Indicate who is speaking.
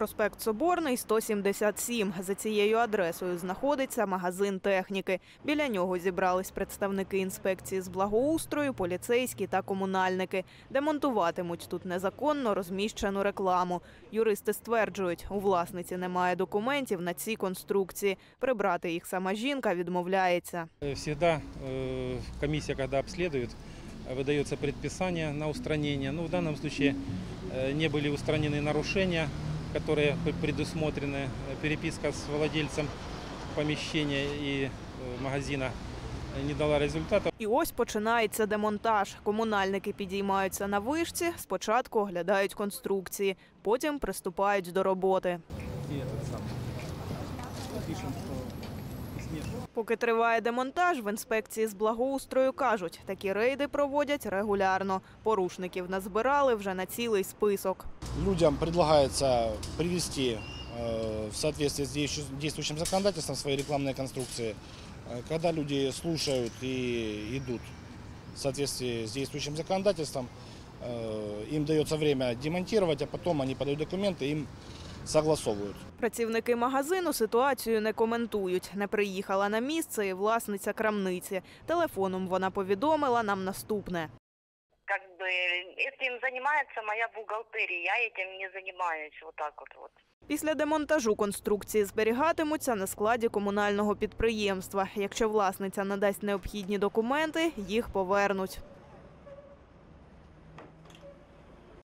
Speaker 1: Проспект Соборний, 177. За цією адресою знаходиться магазин техніки. Біля нього зібрались представники інспекції з благоустрою, поліцейські та комунальники. Демонтуватимуть тут незаконно розміщену рекламу. Юристи стверджують, у власниці немає документів на ці конструкції. Прибрати їх сама жінка відмовляється.
Speaker 2: Э, Всегда э, комиссия, когда обследует, э, выдается предписание на устранение. Ну, в данном случае э, не были устранены нарушения, которые пр- предусмотрены. Э, Переписка с владельцем помещения и э, магазина э, не дала результата.
Speaker 1: І ось починається демонтаж. Комунальники підіймаються на вишці, спочатку оглядають конструкції, потім приступають до роботи.
Speaker 2: И этот
Speaker 1: Поки триває демонтаж, в інспекції з благоустрою кажуть, такі рейди проводять регулярно. Порушників назбирали вже на цілий список.
Speaker 3: Людям предлагается привести э, в соответствии с действу- действующим законодательством свои рекламные конструкции. Э, Когда люди слушают и идут в соответствии с действующим законодательством, э, им дается время демонтировать, а потом они подают документы, им согласовывают.
Speaker 1: Працівники магазину ситуацію не коментують. Не приїхала на місце і власниця крамниці. Телефоном вона повідомила нам наступне.
Speaker 4: как бы этим занимается моя бухгалтерия, я этим не занимаюсь, вот так вот вот.
Speaker 1: Після демонтажу конструкції зберігатимуться на складі комунального підприємства. Якщо власниця надасть необхідні документи, їх повернуть.